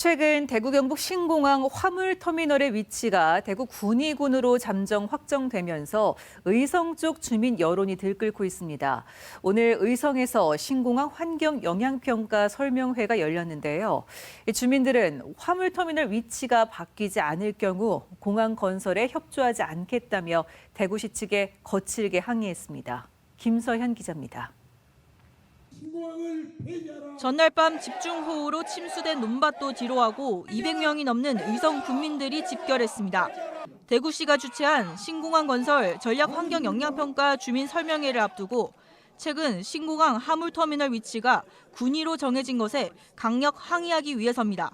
최근 대구 경북 신공항 화물터미널의 위치가 대구 군위군으로 잠정 확정되면서 의성 쪽 주민 여론이 들끓고 있습니다. 오늘 의성에서 신공항 환경 영향평가 설명회가 열렸는데요. 이 주민들은 화물터미널 위치가 바뀌지 않을 경우 공항 건설에 협조하지 않겠다며 대구시 측에 거칠게 항의했습니다. 김서현 기자입니다. 전날 밤 집중호우로 침수된 논밭도 뒤로하고 200명이 넘는 의성 군민들이 집결했습니다. 대구시가 주최한 신공항 건설 전략 환경 영향평가 주민 설명회를 앞두고 최근 신공항 하물터미널 위치가 군위로 정해진 것에 강력 항의하기 위해서입니다.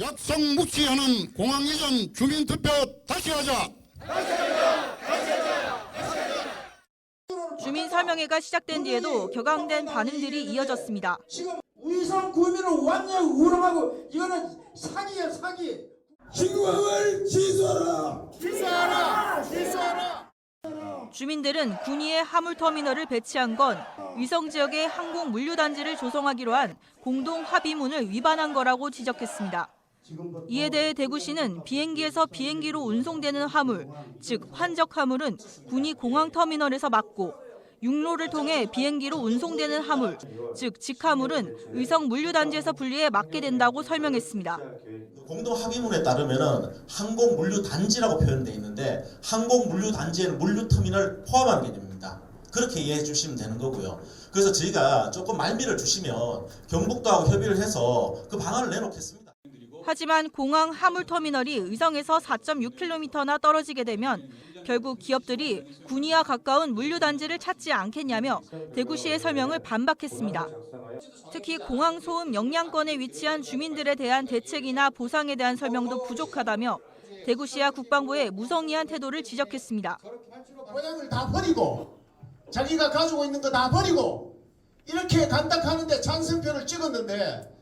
약속 묵시하는 공항 이전 주민투표 다시 하자. 주민 설명회가 시작된 뒤에도 격앙된 반응들이 이어졌습니다. 지금 의성 구민을 완전히 우롱하고 이거는 사기야 사기. 신공항을 취소하라. 주민들은 군위에 하물터미널을 배치한 건 위성 지역에 항공 물류단지를 조성하기로 한 공동 합의문을 위반한 거라고 지적했습니다. 이에 대해 대구시는 비행기에서 비행기로 운송되는 화물, 즉 환적 화물은 군위 공항 터미널에서 막고 육로를 통해 비행기로 운송되는 화물, 즉 직화물은 의성 물류단지에서 분리해 막게 된다고 설명했습니다. 공동 합의문에 따르면은 항공 물류 단지라고 표현되어 있는데 항공 물류 단지에는 물류 터미널 포함한 개념입니다. 그렇게 이해해 주시면 되는 거고요. 그래서 저희가 조금 말미를 주시면 경북도하고 협의를 해서 그 방안을 내놓겠습니다. 하지만 공항 하물터미널이 의성에서 4.6km나 떨어지게 되면 결국 기업들이 군위와 가까운 물류단지를 찾지 않겠냐며 대구시의 설명을 반박했습니다. 특히 공항 소음 영향권에 위치한 주민들에 대한 대책이나 보상에 대한 설명도 부족하다며 대구시와 국방부의 무성의한 태도를 지적했습니다. 고향을 다 버리고 자기가 가지고 있는 거 다 버리고 이렇게 간다하는데 찬성표를 찍었는데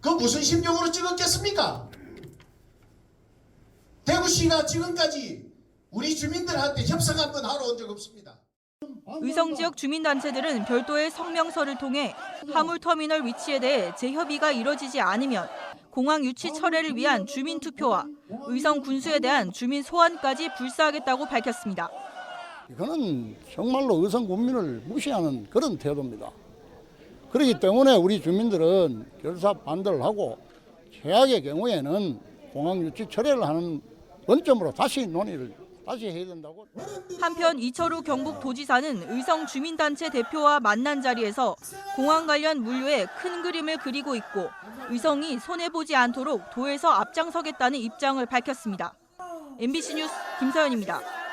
그 무슨 심정으로 찍었겠습니까? 대구시가 지금까지 우리 주민들한테 협상 한번 하러 온 적 없습니다. 의성 지역 주민단체들은 별도의 성명서를 통해 화물터미널 위치에 대해 재협의가 이뤄지지 않으면 공항 유치 철회를 위한 주민 투표와 의성 군수에 대한 주민 소환까지 불사하겠다고 밝혔습니다. 이거는 정말로 의성 국민을 무시하는 그런 태도입니다. 그렇기 때문에 우리 주민들은 결사 반대를 하고 최악의 경우에는 공항 유치 철회를 하는 원점으로 다시 논의를 다시 해야 된다고. 한편 이철우 경북 도지사는 의성 주민단체 대표와 만난 자리에서 공항 관련 물류에 큰 그림을 그리고 있고 의성이 손해보지 않도록 도에서 앞장서겠다는 입장을 밝혔습니다. MBC 뉴스 김서연입니다.